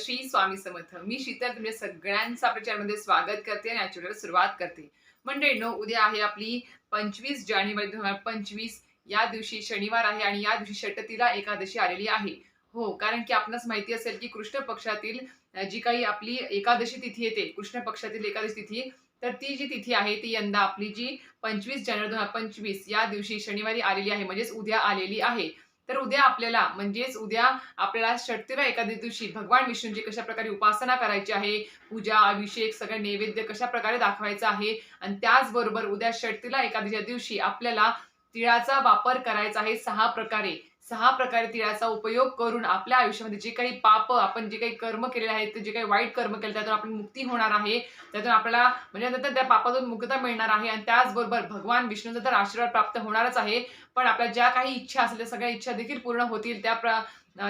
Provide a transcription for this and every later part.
श्री स्वामी समर्थ. मी शीतल तुमच्या सगळ्यांचा प्रचारमध्ये स्वागत करते आणि आजच्या सुरुवात करते. मंडळींनो उद्या आहे आपली पंचवीस जानेवारी दोन हजार पंचवीस. या दिवशी शनिवार आहे आणि या दिवशी षटतीला एकादशी आलेली आहे. हो कारण की आपणास माहिती असेल की कृष्ण पक्षातील जी काही आपली एकादशी तिथी येते कृष्ण पक्षातील एकादशी तिथी तर ती जी तिथी आहे ती यंदा आपली जी पंचवीस जानेवारी दोन हजार पंचवीस या दिवशी शनिवारी आलेली आहे म्हणजेच उद्या आलेली आहे. तर उद्या आपल्याला म्हणजेच उद्या आपल्याला षटतीरा एखाद्या दिवशी भगवान विष्णूंची कशा प्रकारे उपासना करायची आहे पूजा अभिषेक सगळं नैवेद्य कशा प्रकारे दाखवायचा आहे आणि त्याचबरोबर उद्या षटतीला एखाद्या दिवशी आपल्याला तिळाचा वापर करायचा आहे सहा प्रकारे. सहा प्रकारे तिळाचा उपयोग करून आपल्या आयुष्यामध्ये जे काही पाप आपण जे काही कर्म केलेले आहेत ते जे काही वाईट कर्म केले त्यातून आपण मुक्ती होणार आहे. त्यातून आपल्याला म्हणजे नंतर त्या पापातून मुक्तता मिळणार आहे आणि त्याचबरोबर भगवान विष्णूचा तर आशीर्वाद प्राप्त होणारच आहे. पण आपल्या ज्या काही इच्छा असल्या त्या सगळ्या इच्छा देखील पूर्ण होतील त्या प्र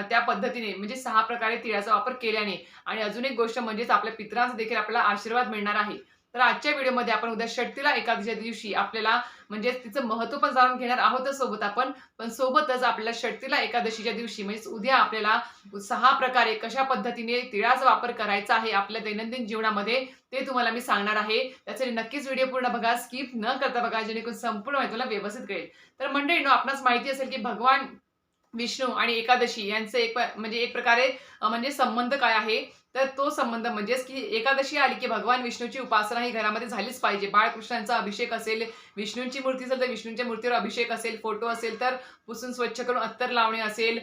त्या पद्धतीने म्हणजे सहा प्रकारे तिळाचा वापर केल्याने. आणि अजून एक गोष्ट म्हणजेच आपल्या पित्रांचा देखील आपल्याला आशीर्वाद मिळणार आहे. तर आजच्या व्हिडिओमध्ये आपण उद्या षटतीला एकादशीच्या दिवशी आपल्याला म्हणजे तिचं महत्त्व पण जाणून घेणार आहोतच सोबत आपण. पण सोबतच आपल्याला षटतीला एकादशीच्या दिवशी म्हणजे उद्या आपल्याला सहा प्रकारे कशा पद्धतीने तिळाचा वापर करायचा आहे आपल्या दैनंदिन जीवनामध्ये ते तुम्हाला मी सांगणार आहे. त्यासाठी नक्कीच व्हिडिओ पूर्ण बघा स्किप न करता बघा जेणेकरून संपूर्ण माहिती तुला व्यवस्थित कळेल. तर मंडळीनो आपणास माहिती असेल की भगवान विष्णू आणि एकादशी यांचे एक म्हणजे एक प्रकारे म्हणजे संबंध काय आहे? तर तो संबंध म्हणजेच की एकादशी आली की भगवान विष्णूची उपासना ही घरामध्ये झालीच पाहिजे. बाळकृष्णांचा अभिषेक असेल विष्णूंची मूर्ती असेल तर विष्णूंच्या मूर्तीवर अभिषेक असेल फोटो असेल तर पुसून स्वच्छ करून अत्तर लावणे असेल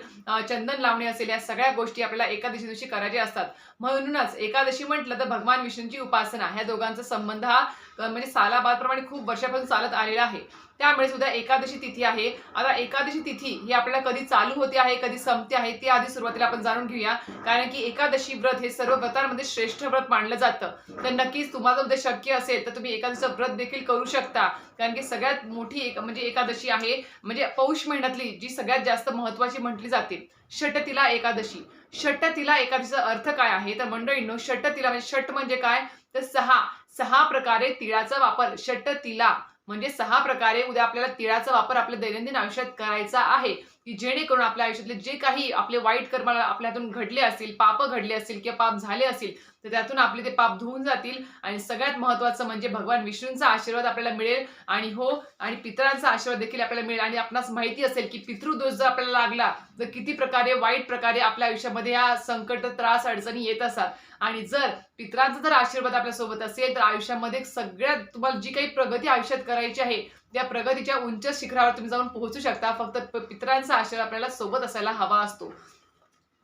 चंदन लावणे असेल या सगळ्या गोष्टी आपल्याला एकादशी दिवशी करायच्या असतात. म्हणूनच एकादशी म्हटलं तर भगवान विष्णूंची उपासना ह्या दोघांचा संबंध हा म्हणजे सालाबादप्रमाणे खूप वर्षापासून चालत आलेला आहे. त्यामुळे सुद्धा एकादशी तिथी आहे. आता एकादशी तिथी ही आपल्याला कधी चालू होते आहे कधी संपते आहे ते आधी सुरुवातीला आपण जाणून घेऊया. कारण की एकादशी व्रत हे सर्व व्रतांमध्ये श्रेष्ठ व्रत मानलं जातं. तर नक्कीच तुम्हाला जर शक्य असेल तर तुम्ही एकादशीचं व्रत देखील करू शकता. कारण की सगळ्यात मोठी एक म्हणजे एकादशी आहे म्हणजे पौष महिन्यातली जी सगळ्यात जास्त महत्वाची म्हटली जाते षटतिला एकादशी. षटतिला एकादशीचा अर्थ काय आहे? तर मंडळींनो षटतिला म्हणजे षट म्हणजे काय? तर सहा. सहा प्रकारे तिळाचा वापर षटतिला. म्हणजे सहा प्रकारे उद्या आपल्याला तिळाचा वापर आपल्या दैनंदिन आयुष्यात करायचा आहे. की जेणेकरून आपल्या आयुष्यातले जे काही आपले वाईट कर्म आपल्यातून घडले असतील पाप घडले असतील किंवा पाप झाले असतील तर त्यातून आपले ते पाप धुवून जातील. आणि सगळ्यात महत्वाचं म्हणजे भगवान विष्णूंचा आशीर्वाद आपल्याला मिळेल. आणि हो आणि पितरांचा आशीर्वाद देखील आपल्याला मिळेल. आणि आपणास माहिती असेल की पितृदोष जर आपल्याला लागला तर किती प्रकारे वाईट प्रकारे आपल्या आयुष्यामध्ये या संकट त्रास अडचणी येत असतात. आणि जर पितरांचा जर आशीर्वाद आपल्यासोबत असेल तर आयुष्यामध्ये सगळ्यात तुम्हाला जी काही प्रगती आयुष्यात करायची आहे त्या प्रगतीच्या उंच शिखरावर तुम्ही जाऊन पोहोचू शकता फक्त पित्रांचा पितरांचा आशीर्वाद आपल्याला सोबत असायला हवा असतो.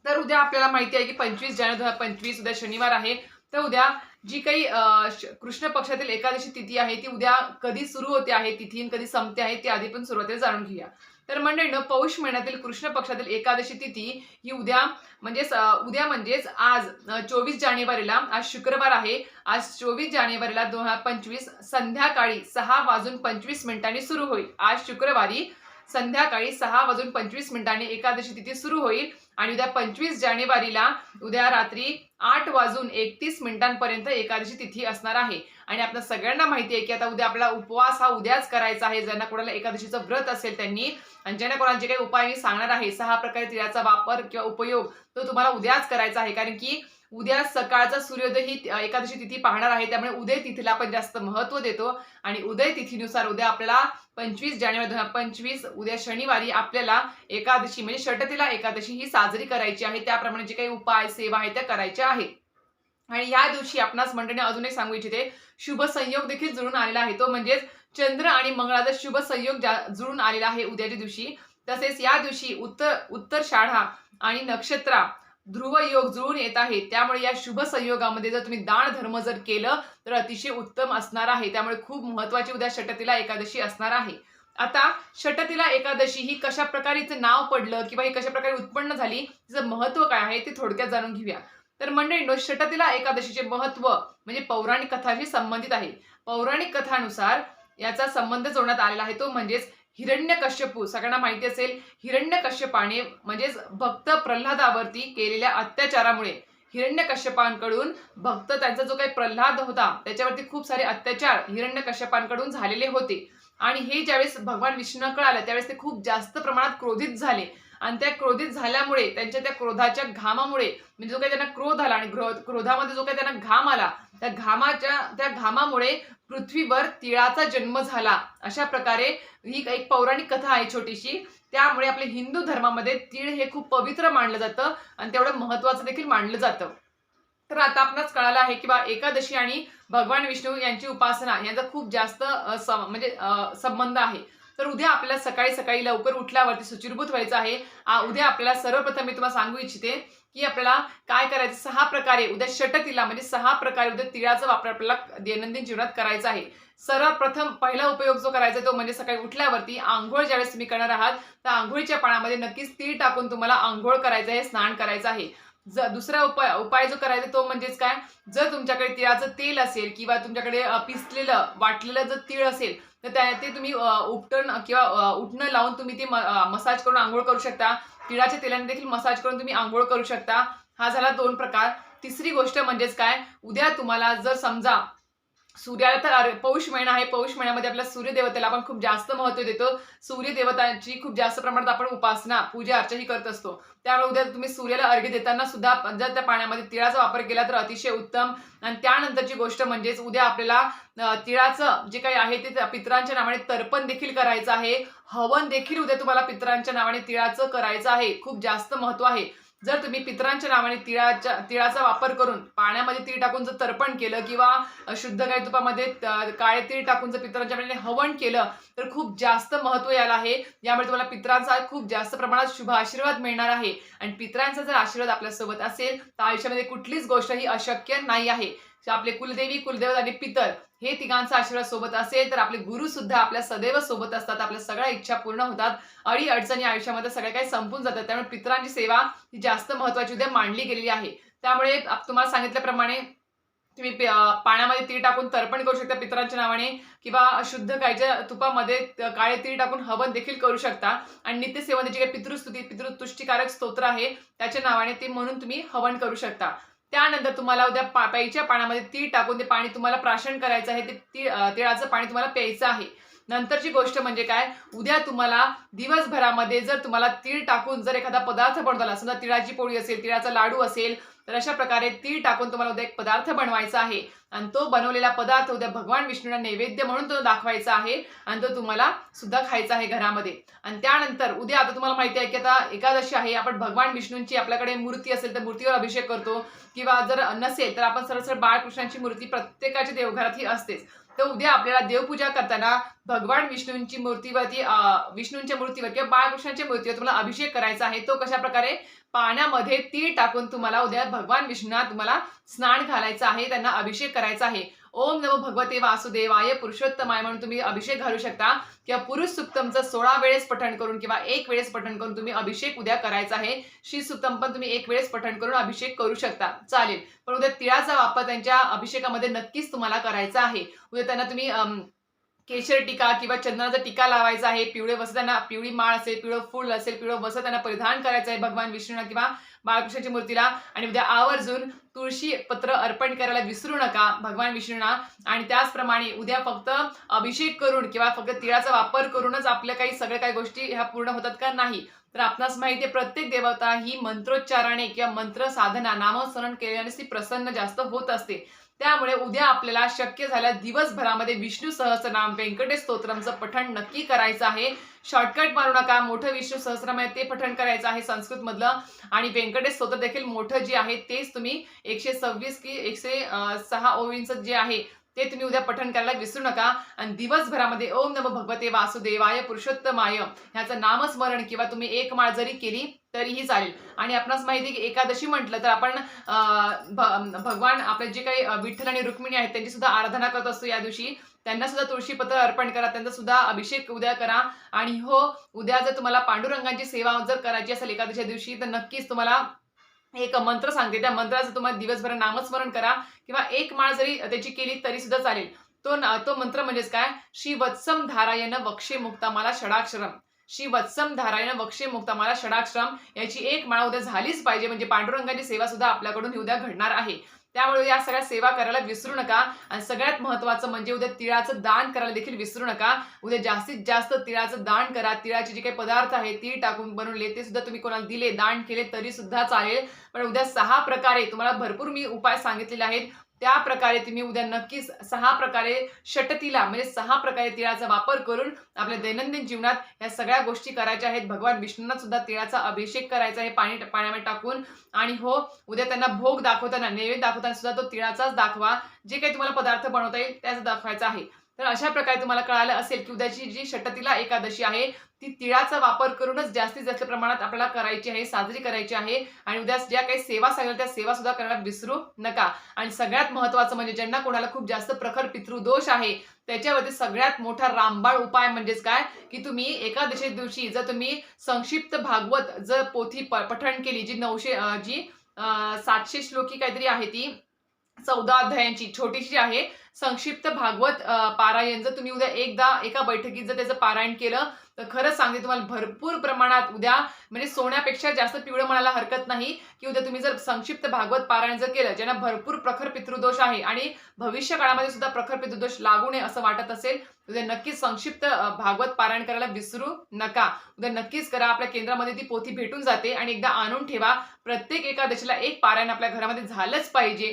तर उद्या आपल्याला माहिती आहे की पंचवीस जानेवारी दोन हजार पंचवीस उद्या शनिवार आहे. तर उद्या जी काही अं, कृष्ण पक्षातील एकादशी तिथी आहे ती उद्या कधी सुरू होते आहे तिथी कधी संपते आहे ती आधी पण सुरुवातीला जाणून घेऊया. तर मंडळीनं पौष महिन्यातील कृष्ण पक्षातील एकादशी तिथी ही उद्या म्हणजेच उद्या म्हणजेच आज चोवीस जानेवारीला आज शुक्रवार आहे. आज चोवीस जानेवारीला दोन हजार पंचवीस संध्याकाळी सहा वाजून पंचवीस मिनिटांनी सुरू होईल. आज शुक्रवारी संध्याकाळी सहा वाजून पंचवीस मिनिटांनी एकादशी तिथी सुरू होईल. आणि उद्या पंचवीस जानेवारीला उद्या रात्री आठ वाजून एकतीस मिनिटांपर्यंत एकादशी तिथी असणार आहे. आणि आपल्या सगळ्यांना माहिती आहे की आता उद्या आपला उपवास हा उद्याच करायचा आहे. ज्यांना कोणाला एकादशीचं व्रत असेल त्यांनी आणि ज्यांना कोणाला जे काही उपाय मी सांगणार आहे सहा प्रकारे तिळाचा वापर किंवा उपयोग तो तुम्हाला उद्याच करायचा आहे. कारण की उद्या सकाळचा सूर्योदय ही एकादशी तिथी पाहणार आहे त्यामुळे उदय तिथीला आपण जास्त महत्त्व देतो. आणि उदय तिथीनुसार उद्या आपल्याला पंचवीस जानेवारी दोन हजार पंचवीस उद्या शनिवारी आपल्याला एकादशी म्हणजे षटतीला एकादशी ही साजरी करायची आहे. त्याप्रमाणे जे काही उपाय सेवा आहे त्या करायच्या आहेत. आणि या दिवशी आपणास मंडळीने अजून एक सांगू इच्छिते शुभ संयोग देखील जुळून आलेला आहे. तो म्हणजेच चंद्र आणि मंगळाचा शुभ संयोग जुळून आलेला आहे उद्याच्या दिवशी. तसेच या दिवशी उत्तर उत्तर शाळा आणि नक्षत्रा ध्रुव योग जुळून येत आहे. त्यामुळे या शुभ संयोगामध्ये जर तुम्ही दान धर्म जर केलं तर अतिशय उत्तम असणार आहे. त्यामुळे खूप महत्वाची उद्या षटतीला एकादशी असणार आहे. आता षटतीला एकादशी ही कशा प्रकारेचं नाव पडलं किंवा ही कशा प्रकारे उत्पन्न झाली तिचं महत्त्व काय आहे ते थोडक्यात जाणून घेऊया. तर मंडळींनो षटतीला एकादशीचे महत्त्व म्हणजे पौराणिक कथाशी संबंधित आहे. पौराणिक कथानुसार याचा संबंध जोडण्यात आलेला आहे. तो म्हणजेच हिरण्यकश्यपू सगळ्यांना माहिती असेल हिरण्यकश्यपाने म्हणजेच भक्त प्रल्हादावरती केलेल्या अत्याचारामुळे हिरण्यकश्यपांकडून भक्त त्यांचा जो काही प्रल्हाद होता त्याच्यावरती खूप सारे अत्याचार हिरण्यकश्यपांकडून झालेले होते. आणि हे ज्यावेळेस भगवान विष्णूकडे आलं त्यावेळेस ते खूप जास्त प्रमाणात क्रोधित झाले. आणि त्या क्रोधित झाल्यामुळे त्यांच्या त्या क्रोधाच्या घामामुळे म्हणजे जो काही त्यांना क्रोध आला आणि क्रोधामध्ये जो काही त्यांना घाम आला त्या घामाच्या त्या घामामुळे पृथ्वीवर तिळाचा जन्म झाला. अशा प्रकारे ही एक पौराणिक कथा आहे छोटीशी. त्यामुळे आपल्या हिंदू धर्मामध्ये तीळ हे खूप पवित्र मानलं जातं आणि तेवढं महत्वाचं देखील मानलं जातं. तर आता आपणच कळालं आहे की बा एकादशी आणि भगवान विष्णू यांची उपासना यांचा खूप जास्त म्हणजे संबंध आहे. तर उद्या आपल्याला सकाळी सकाळी लवकर उठल्यावरती सुचिरभूत व्हायचं आहे. उद्या आपल्याला सर्वप्रथम मी तुम्हाला सांगू इच्छिते की आपल्याला काय करायचं? सहा प्रकारे उद्या षटतिला म्हणजे सहा प्रकारे उद्या तिळाचा वापर आपल्याला दैनंदिन जीवनात करायचा आहे. सर्वप्रथम पहिला उपयोग जो करायचा तो म्हणजे सकाळी उठल्यावरती आंघोळ ज्यावेळेस तुम्ही करणार आहात तर आंघोळीच्या पाण्यामध्ये नक्कीच तीळ टाकून तुम्हाला आंघोळ करायचं आहे स्नान करायचं आहे. ज दुसरा उपाय उपाय जो करायचा तो म्हणजेच काय? जर तुमच्याकडे तिळाचं तेल असेल किंवा तुमच्याकडे पिसलेलं वाटलेलं जर तीळ असेल तर त्या ते तुम्ही उपटण किंवा उठणं लावून तुम्ही ते मसाज करून आंघोळ करू शकता. तिळाच्या तेलाने देखील मसाज करून तुम्ही आंघोळ करू शकता. हा झाला दोन प्रकार. तिसरी गोष्ट म्हणजेच काय? उद्या तुम्हाला जर समजा सूर्याला तर अरे पौष महिना आहे. पौष महिन्यामध्ये आपल्या सूर्यदेवतेला आपण खूप जास्त महत्त्व देतो. सूर्यदेवतांची खूप जास्त प्रमाणात आपण उपासना पूजा अर्चा ही करत असतो. त्यामुळे उद्या तुम्ही सूर्याला अर्घ्य देताना सुद्धा जर त्या पाण्यामध्ये तिळाचा वापर केला तर अतिशय उत्तम. आणि त्यानंतरची गोष्ट म्हणजेच उद्या आपल्याला तिळाचं जे काही आहे ते त्या पितरांच्या नावाने तर्पण देखील करायचं आहे. हवन देखील उद्या तुम्हाला पितरांच्या नावाने तिळाचं करायचं आहे. खूप जास्त महत्त्व आहे. जर तुम्ही पितरांच्या नावाने तिळाच्या तिळाचा वापर करून पाण्यामध्ये तीळ टाकून जर तर्पण केलं किंवा शुद्ध गाय तुपामध्ये काळे तीळ टाकून जर पितरांच्या नावाने हवन केलं तर खूप जास्त महत्त्व याला आहे. यामुळे तुम्हाला पितरांचा खूप जास्त प्रमाणात शुभ आशीर्वाद मिळणार आहे. आणि पितरांचा जर आशीर्वाद आपल्यासोबत असेल तर आयुष्यामध्ये कुठलीच गोष्ट ही अशक्य नाही आहे. आपले कुलदेवी कुलदेवत आणि पितर हे तिघांचा आशीर्वाद सोबत असेल तर आपले गुरु सुद्धा आपल्या सदैव सोबत असतात आपल्या सगळ्या इच्छा पूर्ण होतात अडी अडचणी आयुष्यामध्ये सगळ्या काही संपून जातात त्यामुळे पितरांची सेवा ही जास्त महत्वाची उद्या मांडली गेलेली आहे. त्यामुळे तुम्हाला सांगितल्याप्रमाणे तुम्ही पाण्यामध्ये तीळ टाकून तर्पण करू शकता पितरांच्या नावाने किंवा शुद्ध गायच्या तुपामध्ये काळे तीळ टाकून हवन देखील करू शकता. आणि नित्यसेवन जी काही पितृस्तुती पितृतुष्टीकारक स्तोत्र आहे त्याच्या नावाने ते म्हणून तुम्ही हवन करू शकता. त्यानंतर तुम्हाला उद्या पा प्यायच्या पाण्यामध्ये तीळ टाकून ते पाणी तुम्हाला प्राशन करायचं आहे ते तीळ तिळाचं पाणी तुम्हाला प्यायचं आहे. नंतरची गोष्ट म्हणजे काय? उद्या तुम्हाला दिवसभरामध्ये जर तुम्हाला तीळ टाकून जर एखादा पदार्थ बनवला समजा तिळाची पोळी असेल तिळाचा लाडू असेल तर अशा प्रकारे तीळ टाकून तुम्हाला उद्या एक पदार्थ बनवायचा आहे. आणि तो बनवलेला पदार्थ उद्या भगवान विष्णूला नैवेद्य म्हणून तो दाखवायचा आहे आणि तो तुम्हाला सुद्धा खायचा आहे घरामध्ये. आणि त्यानंतर उद्या आता तुम्हाला माहिती आहे की आता एकादशी आहे आपण भगवान विष्णूंची आपल्याकडे मूर्ती असेल तर मूर्तीवर अभिषेक करतो. किंवा जर नसेल तर आपण सरळ बाळकृष्णांची मूर्ती प्रत्येकाच्या देवघरात ही असतेच. तर उद्या आपल्याला देवपूजा करताना भगवान विष्णूंची मूर्तीवरती अं, विष्णूंच्या मूर्तीवर किंवा बाळकृष्णांच्या मूर्तीवर तुम्हाला अभिषेक करायचा आहे तो कशा प्रकारे? पाण्यामध्ये तीळ टाकून तुम्हाला उद्या भगवान विष्णूंना तुम्हाला स्नान घालायचं आहे त्यांना अभिषेक करायचा आहे. ओम नमो भगवते वासुदेवाय पुरुषोत्तमाय म्हणून तुम्ही अभिषेक घालू शकता. किंवा पुरुष सुक्तमचं सोळा वेळेस पठण करून किंवा एक वेळेस पठण करून तुम्ही अभिषेक उद्या करायचा आहे. श्री सुक्तम पण तुम्ही एक वेळेस पठण करून अभिषेक करू शकता. चालेल. पण उद्या तिळाचा वापर त्यांच्या अभिषेकामध्ये नक्कीच तुम्हाला करायचा आहे. उद्या त्यांना तुम्ही केशर टीका किंवा चंदनाचा टीका लावायचा आहे. पिवळे वस्त्र त्यांना पिवळी माळ असेल पिवळं फूल असेल पिवळं वस्त्र त्यांना परिधान करायचं आहे भगवान विष्णूंना किंवा बाळकृष्णाच्या मूर्तीला. आणि उद्या आवर्जून तुळशी पत्र अर्पण करायला विसरू नका भगवान विष्णूंना. आणि त्याचप्रमाणे उद्या फक्त अभिषेक करून किंवा फक्त तिळाचा वापर करूनच आपल्या काही सगळ्या काही गोष्टी ह्या पूर्ण होतात का? नाही. तर आपणास माहिती आहे प्रत्येक देवता ही मंत्रोच्चाराने किंवा मंत्र साधना नामस्मरण केल्याने ती प्रसन्न जास्त होत असते. त्यामुळे उद्या आपल्याला शक्य झाल्या दिवसभरामध्ये विष्णू सहस्रनाम व्यंकटेश स्तोत्रमचं पठण नक्की करायचं आहे. शॉर्टकट मारू नका मोठं विष्णू सहस्रनाम आहे ते पठण करायचं आहे संस्कृतमधलं. आणि व्यंकटेश स्तोत्र देखील मोठं जे आहे तेच तुम्ही एकशे सव्वीस की एकशे सहा ओवींचं जे आहे ते तुम्ही उद्या पठण करायला विसरू नका. आणि दिवसभरामध्ये ओम नम भगवते वासुदेवाय पुरुषोत्तमाय. ह्याचं नामस्मरण किंवा तुम्ही एक माळ जरी केली तरीही चालेल. आणि आपणास माहिती की एकादशी म्हटलं तर आपण भगवान आपले जे काही विठ्ठल आणि रुक्मिणी आहेत त्यांची सुद्धा आराधना करत असतो या दिवशी. त्यांना सुद्धा तुळशीपत्र अर्पण करा त्यांचा सुद्धा अभिषेक उद्या करा. आणि हो उद्या जर तुम्हाला पांडुरंगाची सेवा जर करायची असेल एकादशीच्या दिवशी तर नक्कीच तुम्हाला एक मंत्र सांगते. त्या मंत्राचं तुम्हाला दिवसभर नामस्मरण करा किंवा एक माळ जरी त्याची केली तरी सुद्धा चालेल. तो ना- तो मंत्र म्हणजेच काय? श्री वत्सम धारायण वक्षे मुक्ता मला षडाक्षरम. श्री वत्सम धारायण वक्षे मुक्ता मला षडाक्षरम. याची एक माळ उद्या झालीच पाहिजे. म्हणजे पांडुरंगाची सेवा सुद्धा आपल्याकडून ही उद्या घडणार आहे. त्यामुळे या सगळ्या सेवा करायला विसरू नका. आणि सगळ्यात महत्वाचं म्हणजे उद्या तिळाचं दान करायला देखील विसरू नका. उद्या जास्तीत जास्त तिळाचं दान करा. तिळाचे जे काही पदार्थ आहेत तीळ टाकून बनवले ते सुद्धा तुम्ही कोणाला दिले दान केले तरी सुद्धा चालेल. पण उद्या सहा प्रकारे तुम्हाला भरपूर मी उपाय सांगितलेले आहेत. त्या प्रकारे तुम्ही उद्या नक्कीच सहा प्रकारे षटतिला म्हणजे सहा प्रकारे तिळाचा वापर करून आपल्या दैनंदिन जीवनात या सगळ्या गोष्टी करायच्या आहेत. भगवान विष्णूंना सुद्धा तिळाचा अभिषेक करायचा आहे पाणी पाण्यामध्ये टाकून. आणि हो उद्या त्यांना भोग दाखवताना नैवेद्य दाखवताना सुद्धा तो तिळाचाच दाखवा. जे काही तुम्हाला पदार्थ बनवता येईल त्याच दाखवायचा आहे. तर अशा प्रकारे तुम्हाला कळालं असेल की उद्याची जी षटतिला एकादशी आहे ती तिळाचा वापर करूनच जास्तीत जास्त प्रमाणात आपल्याला करायची आहे साजरी करायची आहे आणि उद्या ज्या काही सेवा सांगितल्या त्या सेवा सुद्धा करायला विसरू नका. आणि सगळ्यात महत्वाचं म्हणजे ज्यांना कोणाला खूप जास्त प्रखर पितृदोष आहे त्याच्यावरती सगळ्यात मोठा रामबाळ उपाय म्हणजेच काय? की तुम्ही एकादशी दिवशी जर तुम्ही संक्षिप्त भागवत जर पोथी प- पठण केली जी नऊशे जी सातशे श्लोकी काहीतरी आहे ती चौदा अध्यायांची छोटीशी आहे. संक्षिप्त भागवत पारायण जर तुम्ही उद्या एकदा एका बैठकीत जर त्याचं पारायण केलं तर खरंच सांगते तुम्हाला भरपूर प्रमाणात उद्या म्हणजे सोन्यापेक्षा जास्त पिवळं म्हणायला हरकत नाही की उद्या तुम्ही जर संक्षिप्त भागवत पारायण जर केलं ज्यांना भरपूर प्रखर पितृदोष आहे आणि भविष्य काळामध्ये सुद्धा प्रखर पितृदोष लागू नये असं वाटत असेल उद्या नक्कीच संक्षिप्त भागवत पारायण करायला विसरू नका. उद्या नक्कीच करा आपल्या केंद्रामध्ये ती पोथी भेटून जाते आणि एकदा आणून ठेवा. प्रत्येक एकादशीला एक पारायण आपल्या घरामध्ये झालंच पाहिजे.